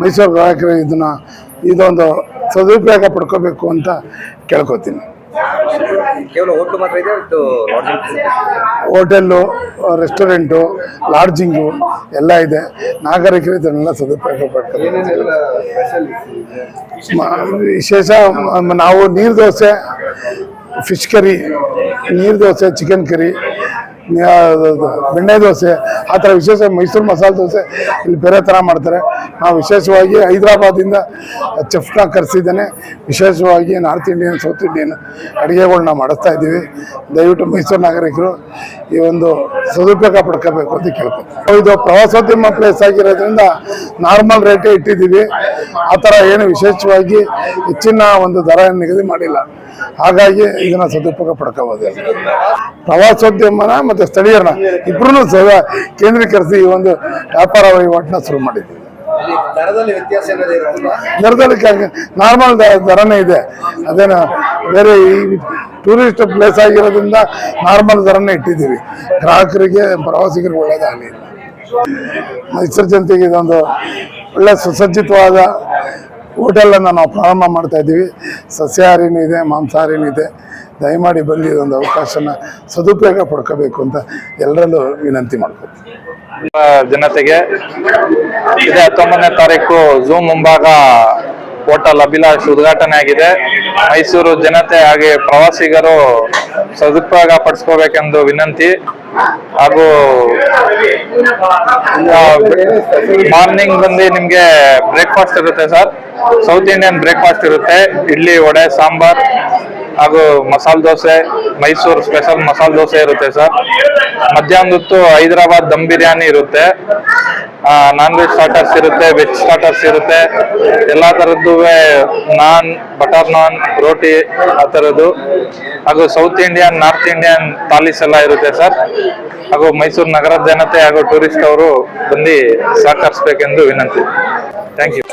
ಮೈಸೂರು ಗ್ರಾಹಕರು ಇದನ್ನ ಇದೊಂದು ಸದುಪಯೋಗ ಪಡ್ಕೋಬೇಕು ಅಂತ ಕೇಳ್ಕೊತೀನಿ. ಕೇವಲ ಹೋಟ್ಲು ಮಾತ್ರ ಇದೆ ಮತ್ತು ಹೋಟೆಲ್ಲು ರೆಸ್ಟೋರೆಂಟು ಲಾಡ್ಜಿಂಗು ಎಲ್ಲ ಇದೆ. ನಾಗರಿಕರು ಇದನ್ನೆಲ್ಲ ಸದುಪಯೋಗ ಪಡ್ತಾರೆ. ವಿಶೇಷ ನಾವು ನೀರು ದೋಸೆ ಫಿಶ್ ಕರಿ ನೀರು ದೋಸೆ ಚಿಕನ್ ಕರಿ ಬೆಣ್ಣೆ ದೋಸೆ, ಆ ಥರ ವಿಶೇಷ ಮೈಸೂರು ಮಸಾಲೆ ದೋಸೆ ಇಲ್ಲಿ ಬೇರೆ ಥರ ಮಾಡ್ತಾರೆ. ನಾವು ವಿಶೇಷವಾಗಿ ಹೈದ್ರಾಬಾದಿಂದ ಚೆಫ್ನ ಕರೆಸಿದ್ದೇನೆ. ವಿಶೇಷವಾಗಿ ನಾರ್ತ್ ಇಂಡಿಯನ್, ಸೌತ್ ಇಂಡಿಯನ್ ಅಡುಗೆಗಳನ್ನ ಮಾಡಿಸ್ತಾ ಇದ್ದೀವಿ. ದಯವಿಟ್ಟು ಮೈಸೂರು ನಾಗರಿಕರು ಈ ಒಂದು ಸದುಪಯೋಗ ಪಡ್ಕೋಬೇಕು ಅಂತ ಕೇಳ್ಕೊತೀವಿ ಇದು ಪ್ರವಾಸೋದ್ಯಮ ಪ್ಲೇಸ್ ಆಗಿರೋದ್ರಿಂದ ನಾರ್ಮಲ್ ರೇಟೇ ಇಟ್ಟಿದ್ದೀವಿ. ಆ ಥರ ಏನು ವಿಶೇಷವಾಗಿ ಹೆಚ್ಚಿನ ಒಂದು ದರ ನಿಗದಿ ಮಾಡಿಲ್ಲ. ಹಾಗಾಗಿ ಇದನ್ನ ಸದುಪಯೋಗ ಪಡ್ಕೋಬೋದು. ಪ್ರವಾಸೋದ್ಯಮನ ಮತ್ತು ಸ್ಥಳೀಯರನ್ನ ಇಬ್ಬರೂ ಸಹ ಕೇಂದ್ರೀಕರಿಸಿ ಈ ಒಂದು ವ್ಯಾಪಾರ ವಹಿವಾಟನ್ನ ಶುರು ಮಾಡಿದ್ದೀವಿ. ದರದಲ್ಲಿ ನಾರ್ಮಲ್ ದರನೇ ಇದೆ. ಅದೇನು ಬೇರೆ ಈ ಟೂರಿಸ್ಟ್ ಪ್ಲೇಸ್ ಆಗಿರೋದ್ರಿಂದ ನಾರ್ಮಲ್ ದರನೇ ಇಟ್ಟಿದ್ದೀವಿ. ಗ್ರಾಹಕರಿಗೆ ಪ್ರವಾಸಿಗರಿಗೆ ಒಳ್ಳೇದಾಗಲಿ ಮೈಸೂರು ಜನತೆಗೆ ಇದೊಂದು ಒಳ್ಳೆ ಸುಸಜ್ಜಿತವಾದ ಹೋಟೆಲನ್ನು ನಾವು ಪ್ರಾರಂಭ ಮಾಡ್ತಾ ಇದ್ದೀವಿ. ಸಸ್ಯಾಹಾರಿನೂ ಇದೆ, ಮಾಂಸಾಹಾರಿನೂ ಇದೆ. ದಯಮಾಡಿ ಬಂದು ಇದೊಂದು ಅವಕಾಶನ ಸದುಪಯೋಗ ಪಡ್ಕೋಬೇಕು ಅಂತ ಎಲ್ಲರಲ್ಲೂ ವಿನಂತಿ ಮಾಡ್ಕೊತೀನಿ ಜನತೆಗೆ ಇದೇ ಹತ್ತೊಂಬತ್ತನೇ ತಾರೀಕು ಝೂಮ್ ಮುಂಭಾಗ ಹೋಟೆಲ್ ಅಭಿಲಾಷ್ ಉದ್ಘಾಟನೆ ಆಗಿದೆ. ಮೈಸೂರು ಜನತೆ ಹಾಗೆ ಪ್ರವಾಸಿಗರು ಸದುಪಯೋಗ ಪಡಿಸ್ಕೋಬೇಕೆಂದು ವಿನಂತಿ. ಹಾಗೂ ಮಾರ್ನಿಂಗ್ ಬಂದು ನಿಮಗೆ ಬ್ರೇಕ್ಫಾಸ್ಟ್ ಇರುತ್ತೆ ಸರ್. ಸೌತ್ ಇಂಡಿಯನ್ ಬ್ರೇಕ್ಫಾಸ್ಟ್ ಇರುತ್ತೆ. ಇಡ್ಲಿ ವಡೆ ಸಾಂಬಾರ್. ಹಾಗೂ ಮಸಾಲ ದೋಸೆ, ಮೈಸೂರು ಸ್ಪೆಷಲ್ ಮಸಾಲ ದೋಸೆ ಇರುತ್ತೆ ಸರ್ ಮಧ್ಯಾಹ್ನದೊತ್ತು ಹೈದರಾಬಾದ್ ದಮ್ ಬಿರಿಯಾನಿ ಇರುತ್ತೆ. ನಾನ್ ವೆಜ್ ಸ್ಟಾರ್ಟರ್ಸ್ ಇರುತ್ತೆ ವೆಜ್ ಸ್ಟಾರ್ಟರ್ಸ್ ಇರುತ್ತೆ. ಎಲ್ಲಾ ತರದ್ದು ನಾನ್, ಬಟರ್ ನಾನ್, ರೋಟಿ ಆ ತರದ್ದು. ಹಾಗೂ ಸೌತ್ ಇಂಡಿಯನ್ ನಾರ್ತ್ ಇಂಡಿಯನ್ ಪಾಲಿಸ್ ಎಲ್ಲ ಇರುತ್ತೆ ಸರ್ ಹಾಗೂ ಮೈಸೂರು ನಗರದ ಜನತೆ ಹಾಗೂ ಟೂರಿಸ್ಟ್ ಅವರು ಬಂದು ಸಹಕರಿಸಬೇಕೆಂದು ವಿನಂತಿ. Thank you